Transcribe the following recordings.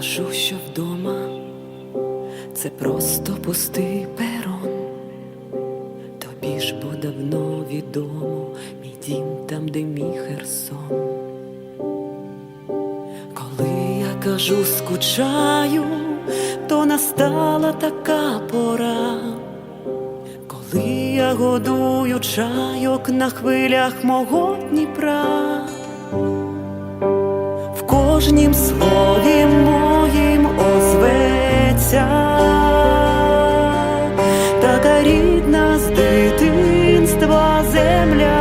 кажу, що вдома це просто пустий перон. Тобі ж бо давно відомо мій дім там, де мій Херсон. Коли я кажу, скучаю, то настала така пора, коли я годую чайок на хвилях мого Дніпра. Кожнім слові моїм озветься. Така рідна з дитинства земля,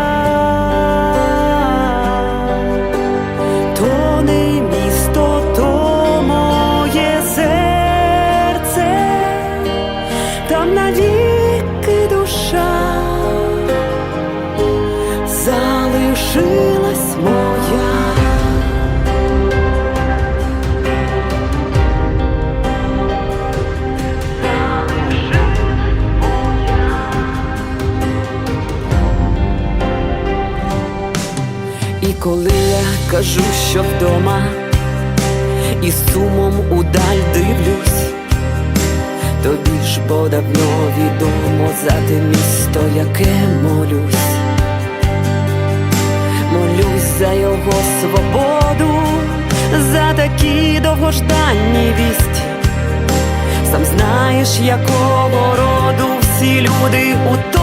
то не місто, то моє серце, там навіки душа залишилась коли я кажу, що вдома, і з сумом удаль дивлюсь, тобі ж бо давно відомо за те місто, яке молюсь, молюсь за його свободу, за такі довгожданні вісті. Сам знаєш, якого роду всі люди у.